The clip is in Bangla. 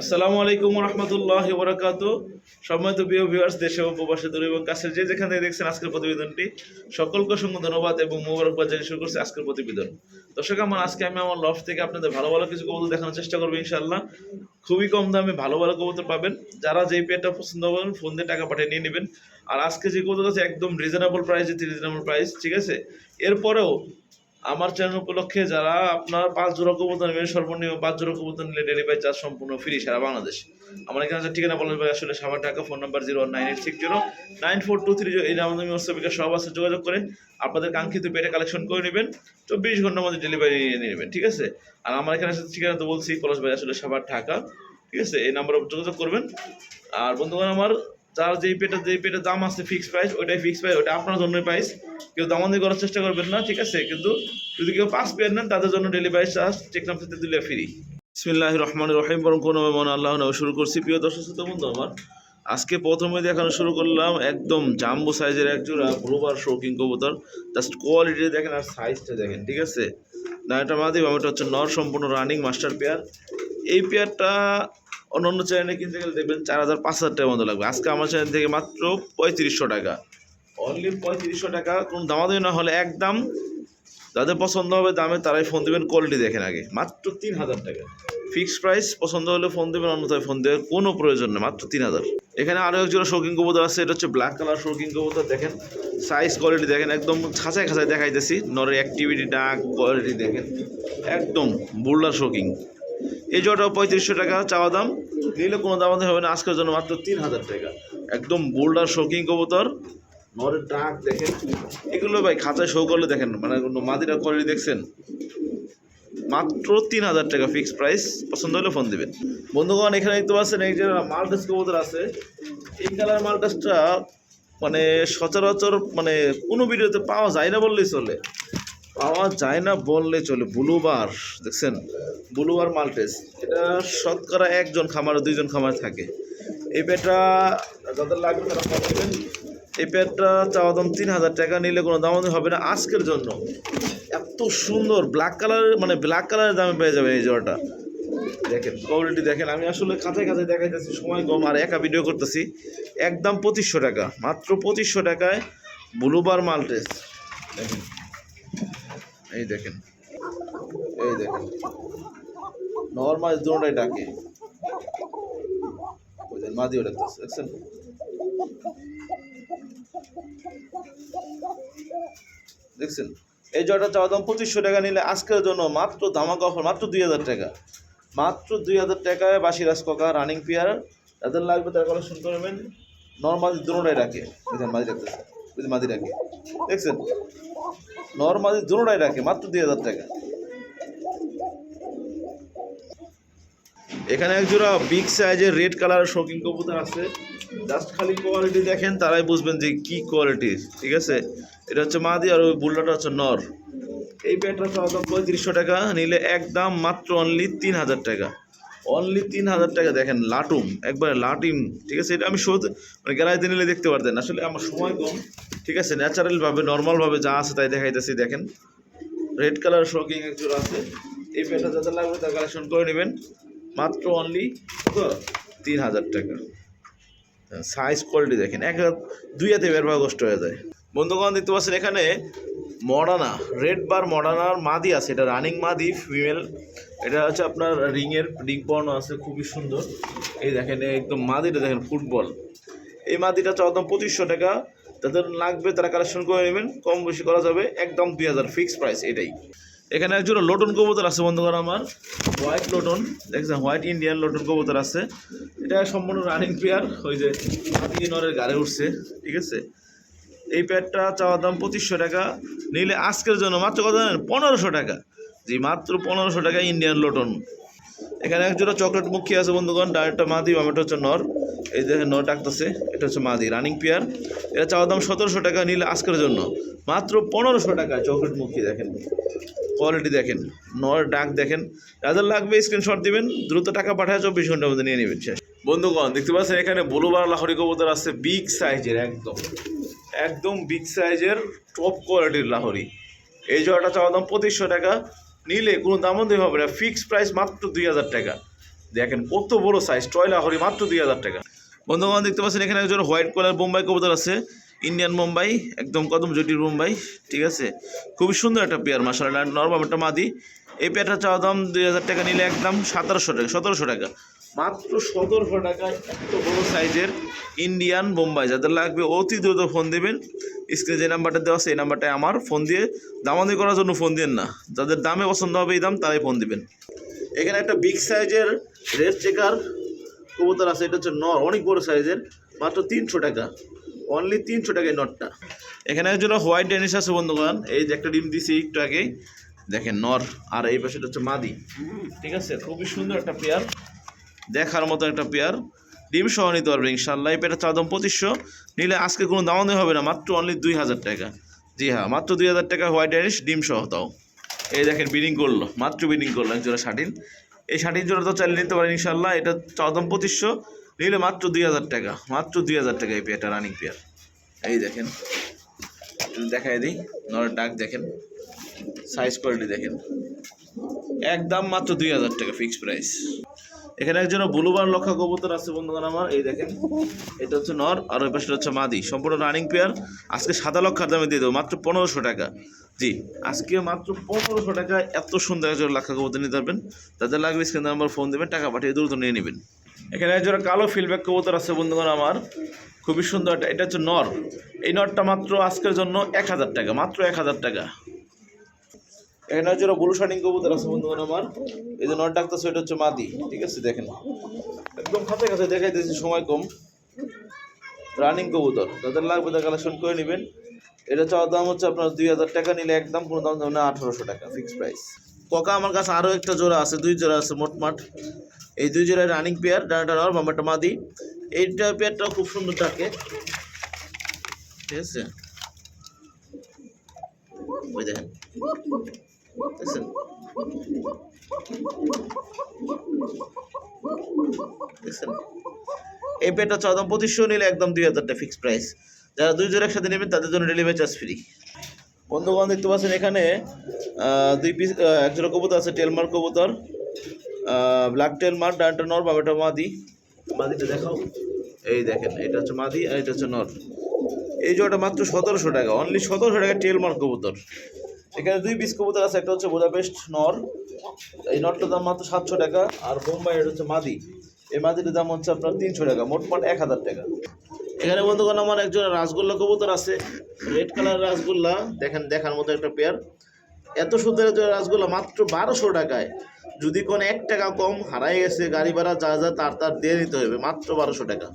আসসালামু আলাইকুম রহমতুল্লাহ বরাকাত সম্মানিত প্রিয় ভিউয়ার্স দেশে ও প্রবাসী দূর এবং কাছের যে যেখান থেকে দেখছেন আজকের প্রতিবেদনটি, সকলকে অসংখ্য ধন্যবাদ এবং মোবারকবাদ জানিয়ে শুরু করছে আজকের প্রতিবেদন। দর্শক, আমার আজকে আমি আমার লফ থেকে আপনাদের ভালো ভালো কিছু কবুতর দেখানোর চেষ্টা করব ইনশাল্লাহ খুবই কম দামে ভালো ভালো কবুতর পাবেন। যারা যেই পেয়ারটা পছন্দ করবেন ফোন দিয়ে টাকা পাঠিয়ে নিয়ে নেবেন। আর আজকে যে কবুতর আছে, একদম রিজনেবল প্রাইসে রিজনেবল প্রাইস ঠিক আছে? এরপরেও আমার চ্যানেল উপলক্ষে যারা আপনার পাঁচ জোড়া কবুতর নেবেন, সর্বনিম্ন পাঁচ জোড়া কবুতর নিলে ডেলিভারি চার্জ সম্পূর্ণ ফ্রি সারা বাংলাদেশ। আমার এখানে ঠিকানা বলেন ভাই আসলে সাবার টাকা phone number zero nine eight six zero nine four two three zero এই আমাদের মোস্তফিকা সব আছে যোগাযোগ করে আপনাদের কাঙ্ক্ষিত পেটে কালেকশন করে নেবেন, চব্বিশ ঘণ্টার মধ্যে ডেলিভারি নিয়ে নেবেন, ঠিক আছে? আর আমার এখানে ঠিকানা, তো বলছি পলাশ ভাই আসলে সাবার ঢাকা, ঠিক আছে? এই নাম্বারে যোগাযোগ করবেন। আর বন্ধুগণ, আমার যার যেই পেটে যেই পেটের দাম আছে ফিক্স প্রাইস ওইটাই ফিক্স প্রাইস ওটা আপনার জন্যই প্রাইস কেউ দামাদি করার চেষ্টা করবেন না, ঠিক আছে? কিন্তু যদি কেউ পাঁচ পেয়ার নেন, তাদের জন্য ডেলিভারি চার্জ টেকনাম থেকে দিলে ফ্রি বিসমিল্লাহ রহমান রহিম, বরং কোনো মনে আল্লাহ নামে শুরু করছি। প্রিয় দর্শক, শ্রোতা বন্ধু আমার, আজকে প্রথমে দেখানো শুরু করলাম একদম জাম্বো সাইজের এক জোড়া ব্রোবার শৌকিং কবুতর জাস্ট কোয়ালিটি দেখেন আর সাইজটা দেখেন, ঠিক আছে? না, এটা মাদিব এটা হচ্ছে নর সম্পূর্ণ রানিং মাস্টার পেয়ার এই পেয়ারটা অন্য অন্য চ্যানেলে কিনতে গেলে দেখবেন চার হাজার, পাঁচ হাজার টাকার মতো লাগবে। আজকে আমার চ্যানেল থেকে মাত্র পঁয়ত্রিশশো টাকা। অনলি পঁয়ত্রিশশো টাকা, কোনো দামাদামি না হলে একদম যাদের পছন্দ হবে দামে তারাই ফোন দেবেন কোয়ালিটি দেখেন আগে। মাত্র তিন হাজার টাকা। ফিক্সড প্রাইস পছন্দ হলে ফোন দেবেন, অন্যথায় ফোন দেওয়ার কোনো প্রয়োজন নেই, মাত্র তিন হাজার। এখানে আরও এক জোড়া শৌকিং কবুতর আছে, এটা হচ্ছে ব্ল্যাক কালার শৌকিং কবুতর, দেখেন। সাইজ কোয়ালিটি দেখেন, একদম খাঁচায় খাঁচায় দেখাইতেছি। নরের অ্যাক্টিভিটি ডাক কোয়ালিটি দেখেন। একদম বুল্লার শৌকিং এই জোড়াটাও পঁয়ত্রিশশো টাকা, চাওয়া দাম। নিলে কোনো দাম হবে না, আজকের জন্য মাত্র তিন হাজার টাকা। একদম বোল্ডার শৌকিং কবুতর। নরের ডাক দেখেন। এগুলো ভাই খাঁচায় শো করলে দেখেন মানে মাদিরা কোয়ালিটি দেখছেন? মাত্র তিন হাজার টাকা ফিক্সড প্রাইস পছন্দ হলে ফোন দিবেন। বন্ধুগণ, এখানে দেখতে পাচ্ছেন, এই যে মালটাস কবুতর আছে। এই কালার মালটাসটা মানে সচরাচর মানে কোনো ভিডিওতে পাওয়া যায় না বললেই চলে। পাওয়া যায় না বললে চলে। ব্লুবার, দেখছেন? ব্লুবার মাল্টেস এটা শতকরা একজন খামার, দুইজন খামার থাকে। এই পেটটা যাদের লাগবে তারা ফোন এই পেটটা চাওয়া দাম তিন হাজার টাকা, নিলে কোনো দামাদামি হবে না আজকের জন্য। এত সুন্দর ব্ল্যাক কালার মানে ব্ল্যাক কালারের দামে পেয়ে যাবে এই জলটা দেখেন কোয়ালিটি দেখেন। আমি আসলে কাছায় কাছায় দেখাইতেছি, সময় কম, আর একা ভিডিও করতেছি। একদম পঁচিশশো টাকা, মাত্র পঁচিশশো টাকায় ব্লুবার মাল্টেস দেখেন। এই দেখেন। এই দেখেন। নর্মাল দুটাই ডাকে। মাদিও ডাকতেছে দেখছেন? দেখছেন? এই জয়টা চাওয়া দাম পঁচিশশো টাকা নিলে আজকের জন্য মাত্র ধামাকা অফার মাত্র দুই হাজার টাকা। মাত্র দুই হাজার টাকায় বাসিরাজ কাকা রানিং পেয়ার যাদের লাগবে তারা কালেকশন করবেন নর্মাল দুটাই ডাকে। মাদি ডাকতেছে বুঝলি মাদি ডাকে দেখছেন? নর্মালি দুটাই রাখে, মাত্র দুই হাজার টাকা। এখানে এক জোড়া বিগ সাইজের রেড কালার শৌকিং কবুতর আছে। জাস্ট খালি কোয়ালিটি দেখেন, তারাই বুঝবেন যে কি কোয়ালিটির ঠিক আছে? এটা হচ্ছে মাদি আর ওই বুল্লাটা হচ্ছে নর। এই প্যান্টটা চাওয়া দাম পঁয়ত্রিশশো টাকা, নিলে একদম মাত্র অনলি তিন হাজার টাকা। অনলি তিন হাজার টাকা, দেখেন, লাটুম, একবারে লাটিম, ঠিক আছে? এটা আমি শো মানে গ্যালারিতে নিলে দেখতে পারতেন। আসলে আমার সময় কম, ঠিক আছে? ন্যাচারালভাবে নর্মালভাবে যা আছে তাই দেখাইতেছি, দেখেন। রেড কালার শোকিং এক আছে। এই প্যান্টটা যাদের লাগবে তার কালেকশন করে নেবেন। মাত্র অনলি তিন হাজার টাকা। সাইজ কোয়ালিটি দেখেন, এক দুই হাতে বের কষ্ট হয়ে যায়। বন্ধুগণ, দেখতে পাচ্ছেন এখানে মডানা রেড বার মডানার মাদি আছে, এটা রানিং মাদি, ফিমেল। এটা হচ্ছে আপনার রিংয়ের, রিং পর্ন আছে, খুবই সুন্দর। এই দেখেন একদম মাদিটা দেখেন, ফুটবল। এই মাদিটা হচ্ছে একদম পঁচিশশো টাকা। যাদের লাগবে, তারা কালেকশন করে নেবেন, কম বেশি করা যাবে, একদম দুই হাজার ফিক্সড প্রাইস এটাই। এখানে একজন লোটন কবুতর আছে বন্ধুগণ আমার? হোয়াইট লোটন, দেখছেন, হোয়াইট ইন্ডিয়ান লোটন কবুতর আছে। এটা সম্পূর্ণ রানিং প্লেয়ার ওই যে নরের গাড়ে উঠছে, ঠিক আছে? এই প্যাডটা চাওয়ার দাম পঁচিশশো টাকা, নিলে আজকের জন্য মাত্র কত জানেন? পনেরোশো টাকা। জি, মাত্র পনেরোশো টাকা ইন্ডিয়ান লোটন এখানে এক জোড়া চকলেট মুখী আছে বন্ধুগণ ডাইরেক্টটা মাদি বামেটা হচ্ছে নর। এই দেখেন নর ডাকতেছে, এটা হচ্ছে মাদি রানিং পেয়ার এটা চাওয়ার দাম সতেরোশো টাকা, নিলে আজকের জন্য মাত্র পনেরোশো টাকা চকলেট মুখী, দেখেন। কোয়ালিটি দেখেন, নর ডাক দেখেন। যাদের লাগবে স্ক্রিনশট দিবেন, দ্রুত টাকা পাঠায় চব্বিশ ঘণ্টার মধ্যে নিয়ে নেবেন বন্ধুগণ, দেখতে পাচ্ছেন এখানে বুলুবার লাহরি কবুতর আছে বিগ সাইজের একদম। একদম বিগ সাইজের টপ কোয়ালিটির লাহরি। এই জোড়াটা চাওয়া দাম পঁচিশশো টাকা। নিলে কোনো দামও দেওয়া হবে না। ফিক্সড প্রাইস মাত্র দুই হাজার টাকা। দেখেন কত বড় সাইজ টয় লাহরি মাত্র দুই হাজার টাকা। বন্ধুগণ, দেখতে পাচ্ছেন এখানে একজন হোয়াইট কালার বোম্বাই কবুতর আছে। ইন্ডিয়ান মুম্বাই একদম কদম জটির মুম্বাই ঠিক আছে? খুবই সুন্দর একটা পেয়ার মাসাল্লাহ নর্মাল একটা মাদি। এই পেয়ারটা চাওয়া দাম দুই হাজার টাকা, নিলে একদম সতেরোশো টাকা সতেরোশো টাকা। মাত্র সতেরোশো টাকা এত বড় সাইজের ইন্ডিয়ান বোম্বাই যাদের লাগবে অতি দ্রুত ফোন দেবেন। স্ক্রিনে যে নাম্বারটা দেওয়া আছে এই নাম্বারটায় আমার ফোন দিয়ে দামাদি করার জন্য ফোন দিন না। যাদের দামে পছন্দ হবে এই দাম তারাই ফোন দিবেন। এখানে একটা বিগ সাইজের রেড চেকার কবুতর আছে এটা হচ্ছে নর অনেক বড় সাইজের মাত্র তিনশো টাকা। অনলি তিনশো টাকায় নটটা এখানে একজন হোয়াইট ডেনিস আছে বন্ধুগণ। এই যে একটা ডিম দিছি একটু আগেই দেখেন নর আর এই পাশে হচ্ছে মাদি। ঠিক আছে খুবই সুন্দর একটা পেয়ার দেখার মতো একটা পেয়ার ডিম সহ নিতে পারবে ইনশাল্লাহ এই চার দাম পঁচিশশো। নিলে আজকে কোনো দামানি হবে না, মাত্র অনলি দুই হাজার টাকা। জি হ্যাঁ মাত্র দুই হাজার টাকা হোয়াইট ডেনিস ডিম সহ তাও। এই দেখেন বিডিং করল, মাত্র বিডিং করল একজোড়া শাটিন। এই শাটিন জোড়া তো চালিয়ে নিতে পারেন ইনশাল্লাহ এটা চাওদাম পঁচিশশো, নিলে মাত্র দুই হাজার টাকা, মাত্র দুই হাজার টাকা এই পেয়ারটা রানিং পেয়ার। এই দেখেন দেখাই দিই, নরের ডাক দেখেন সাইজ কোয়ালিটি দেখেন। একদম মাত্র দুই হাজার টাকা ফিক্স প্রাইস এখানে একজন বুলুবার লক্ষা কবুতর আছে, বন্ধুগণ আমার। এই দেখেন, এটা হচ্ছে নর, আর ওই পাশে হচ্ছে মাদি। সম্পূর্ণ রানিং পেয়ার আজকে সাদা লক্ষার দামে দিয়ে দেবো, মাত্র পনেরোশো টাকা। জি, আজকে মাত্র পনেরোশো টাকায় এত সুন্দর একজন লাক্ষা কবুতর নিতে পারবেন। তাদের লাগবে স্ক্রিন নাম্বার ফোন দেবেন, টাকা পাঠিয়ে দ্রুত নিয়ে নেবেন। এখানে একজন কালো ফিলব্যাক কবুতর আছে, বন্ধুগণ আমার। খুবই সুন্দর এটা হচ্ছে নর। এই নরটা মাত্র আজকের জন্য এক হাজার টাকা, মাত্র এক হাজার টাকা। এখানে হচ্ছে ব্লু শার্টিং কবুতর আছে, বন্ধুগণ আমার। এই যে নট ডাকতেছে এটা হচ্ছে মাদি, ঠিক আছে? দেখেন। একদম কাছে কাছে দেখাই দিয়েছি সময় কম। রানিং কবুতর, যাদের লাগবে তাদের কালেকশন করে নেবেন। এটা চাওয়ার দাম হচ্ছে আপনার দুই হাজার টাকা নিলে একদম কোনো দাম না, আঠারোশো টাকা ফিক্স প্রাইস কোকা আমার কাছে আরও একটা জোড়া আছে, দুই জোড়া আছে মোটমাট। এই দুই জোড়ায় রানিং পেয়ার ডানাটা নর বাম্বারটা মাদি। এইটা পেয়ারটাও খুব সুন্দর থাকে। ঠিক আছে? ওই দেখেন। দেখছেন দেখছেন এই পেটা চৌদাম পঁচিশশো নিলে একদম দুই হাজার টাকা ফিক্স প্রাইস যারা দুই জোর একসাথে নেবেন, তাদের জন্য ডেলিভারি চার্জ ফ্রি বন্ধুগণ, দেখতে পাচ্ছেন এখানে দুই পিস একজোড়া কবুতর আছে টেলমার কবুতর। ব্ল্যাক টেলমার ডানটা নর বাবাটা মাদি। মাদিটা দেখাও। এই দেখেন, এটা হচ্ছে মাদি আর এটা হচ্ছে নর। এই জোড়াটা মাত্র সতেরোশো টাকা অনলি সতেরোশো টাকা টেলমার কবুতর। এখানে দুই পিস কবুতর আছে, একটা হচ্ছে বোদাপেস্ট নর এই নটটার দাম মাত্র সাতশো টাকা, আর বোম্বাই এটা হচ্ছে মাদি এই মাদিটার দাম হচ্ছে আপনার তিনশো টাকা মোটমাট এক হাজার টাকা। এখানে বন্ধুগণ, আমার একজন রাসগোল্লা কবুতর আছে রেড কালার রাসগোল্লা, দেখেন, দেখার মতো একটা পেয়ার এত সুন্দর রাসগোল্লা, মাত্র বারোশো টাকায়। যদি কোনো এক টাকা কম হারাই গেছে গাড়ি ভাড়া, যা যা তার তার দিয়ে নিতে হবে, মাত্র বারোশো টাকা।